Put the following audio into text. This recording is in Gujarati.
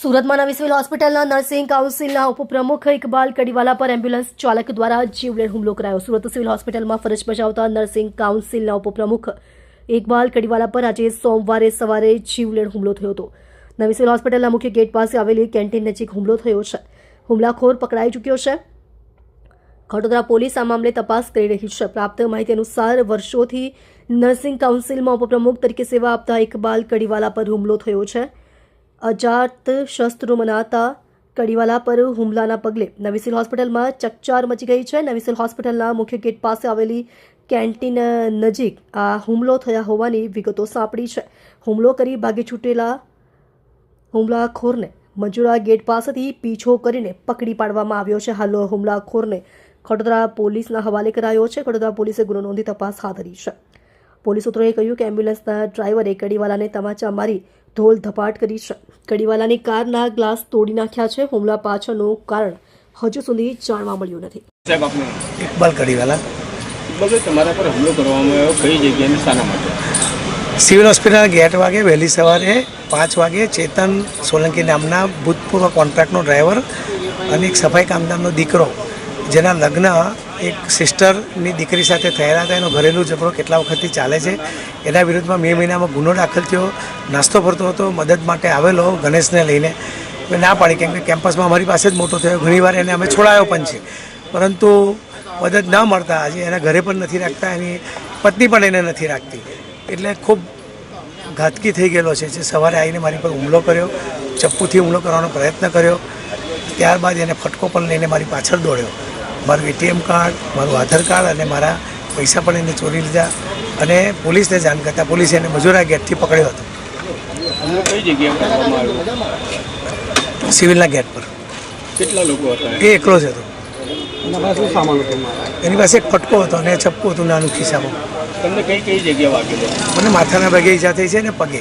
સુરતમાં નવી સિવિલ હોસ્પિટલના નર્સિંગ કાઉન્સિલના ઉપપ્રમુખ ઇકબાલ કડીવાલા પર એમ્બ્યુલન્સ ચાલક દ્વારા જીવલેણ હુમલો કરાયો. સુરત સિવિલ હોસ્પિટલમાં ફરજ બજાવતા નર્સિંગ કાઉન્સિલના ઉપપ્રમુખ ઇકબાલ કડીવાલા પર આજે સોમવારે સવારે જીવલેણ હુમલો થયો હતો. નવી સિવિલ હોસ્પિટલના મુખ્ય ગેટ પાસે આવેલી કેન્ટીન નજીક હુમલો થયો છે. હુમલાખોર પકડાઈ ચૂક્યો છે. ખડોદરા પોલીસ આ મામલે તપાસ કરી રહી છે. પ્રાપ્ત માહિતી અનુસાર વર્ષોથી નર્સિંગ કાઉન્સિલમાં ઉપપ્રમુખ તરીકે સેવા આપતા ઇકબાલ કડીવાલા પર હુમલો થયો છે. અજાત શસ્ત્રો મનાતા કડીવાલા પર હુમલાના પગલે નવીસિલ હોસ્પિટલમાં ચકચાર મચી ગઈ છે. નવીસિલ હોસ્પિટલના મુખ્ય ગેટ પાસે આવેલી કેન્ટીન નજીક આ હુમલો થયા હોવાની વિગતો સાંપડી છે. હુમલો કરી ભાગી છૂટેલા હુમલાખોરને મંજુરા ગેટ પાસેથી પીછો કરીને પકડી પાડવામાં આવ્યો છે. હાલ હુમલાખોરને ખડોદરા પોલીસના હવાલે કરાયો છે. ખડોદરા પોલીસે ગુનો નોંધી તપાસ હાથ ધરી છે. પોલીસ સૂત્રોએ કહ્યું કે એમ્બ્યુલન્સના ડ્રાઈવરે કડીવાલાને તમાચા મારી ધોલ ધપાટ કરી છે કડીવાલાની કારના ગ્લાસ તોડી નાખ્યા છે. હુમલા પાછળનું કારણ હજુ સુધી જાણવા મળ્યું નથી. સાહેબ આપનું ઇકબાલ કડીવાલા. ઇકબાલભાઈ તમારા પર હુમલો કરવામાં આવ્યો. કઈ જગ્યાએ શાના માટે? સિવિલ હોસ્પિટલ ગેટ વાગે વહેલી સવારે પાંચ વાગે ચેતન સોલંકી નામના ભૂતપૂર્વ કોન્ટ્રાક્ટનો ડ્રાઈવર અને એક સફાઈ કામદારનો દીકરો જેના લગ્ન એક સિસ્ટરની દીકરી સાથે થયેલા હતા. એનો ઘરેલું ઝઘડો કેટલા વખતથી ચાલે છે એના વિરુદ્ધમાં મે મહિનામાં ગુનો દાખલ થયો. નાસ્તો ફરતો હતો, મદદ માટે આવેલો ગણેશને લઈને. ના પાડી કેમ કે કેમ્પસમાં અમારી પાસે જ મોટો થયો. ઘણીવાર એને અમે છોડાયો પણ છે. પરંતુ મદદ ન મળતા આજે એના ઘરે પણ નથી રાખતા, એની પત્ની પણ એને નથી રાખતી. એટલે ખૂબ ઘાતકી થઈ ગયેલો છે જે સવારે આવીને મારી પર હુમલો કર્યો, ચપ્પુથી હુમલો કરવાનો પ્રયત્ન કર્યો. ત્યારબાદ એને ફટકો પણ લઈને મારી પાછળ દોડ્યો. મારું એટીએમ કાર્ડ મારું આધાર કાર્ડ અને મારા પૈસા પણ એને ચોરી લીધા અને પોલીસને જાણ કરતાં પોલીસે એને મજૂરા ગેટથી પકડ્યો હતો. સિવિલના ગેટ પર. કેટલા લોકો હતા? એ એકલો જ હતો. એની પાસે એક ફટકો હતો અને ચપ્પુ હતું નાનું ખિસ્સામાં. તમને કઈ કઈ જગ્યા વાગેલો મને માથાના ભાગે ઈજા થઈ છે ને પગે.